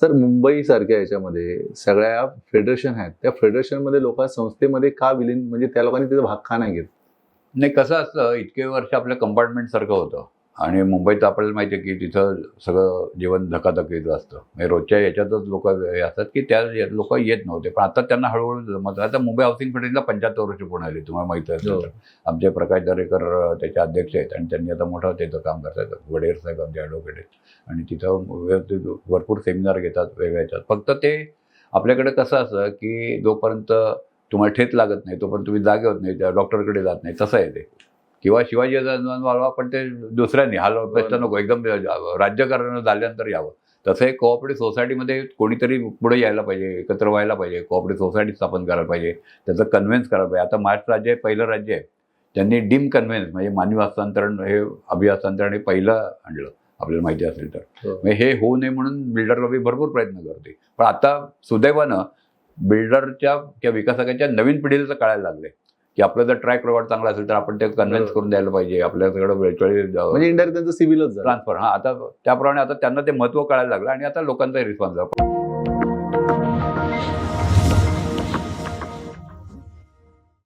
Sir मुंबईसारख्या याच्यामध्ये सगळ्या फेडरेशन आहेत. त्या फेडरेशनमध्ये लोक संस्थेमध्ये का विलीन म्हणजे त्या लोकांनी तिथे भाग का नाही घेत? नाही कसं असतं इतके वर्ष आपल्या कंपार्टमेंट सारखं होतं. आणि मुंबईत आपल्याला माहिती आहे की तिथं सगळं जेवण धकाधकीचं असतं. म्हणजे रोजच्या याच्यातच लोक असतात की त्या लोक येत नव्हते. पण आता त्यांना हळूहळू जमत आता मुंबई हाऊसिंग फेडरेशनला पंच्याहत्तर वर्ष पूर्ण आली तुम्हाला माहिती असेल हो. तर आमचे प्रकाश दरेकर त्याचे अध्यक्ष आहेत. आणि त्यांनी आता मोठं त्याचं काम करतात. वडेर साहेब आमचे ॲडव्होकेट आहेत. आणि तिथं व्यवस्थित भरपूर सेमिनार घेतात वेगळ्या याच्यात फक्त ते आपल्याकडे कसं असं की जोपर्यंत तुम्हाला ठेच लागत नाही तोपर्यंत तुम्ही जागे होत नाही त्या डॉक्टरकडे जात नाही. तसं आहे ते. किंवा शिवाजी वाढवा पण ते दुसऱ्यांनी हा प्रश्न नको एकदम राज्यकारण झाल्यानंतर यावं. तसं एक कोऑपरेटिव्ह सोसायटीमध्ये कोणीतरी पुढे यायला पाहिजे एकत्र व्हायला पाहिजे कोऑपरेटिव्ह सोसायटी स्थापन करायला पाहिजे त्याचं कन्व्हिन्स करायला पाहिजे. आता महाराष्ट्र राज्य आहे पहिलं राज्य आहे. त्यांनी डिम कन्व्हिन्स म्हणजे मानवी हस्तांतरण हे अभिहस्तांतरण हे पहिलं आणलं आपल्याला माहिती असेल तर. हो. हे होऊ नये म्हणून बिल्डर लॉबी भरपूर प्रयत्न करते. पण आता सुदैवानं बिल्डरच्या किंवा विकासकांच्या नवीन पिढीला कळायला लागले की आपलं जर ट्रॅक रेकॉर्ड चांगला असेल तर आपण ते कन्व्हिन्स. करून द्यायला पाहिजे. आपल्याकडे वेळोवेळी म्हणजे त्यांचं सिव्हिलच ट्रान्सफर हा आता त्याप्रमाणे आता त्यांना ते महत्त्व कळायला लागलं आणि आता लोकांचा रिस्पॉन्स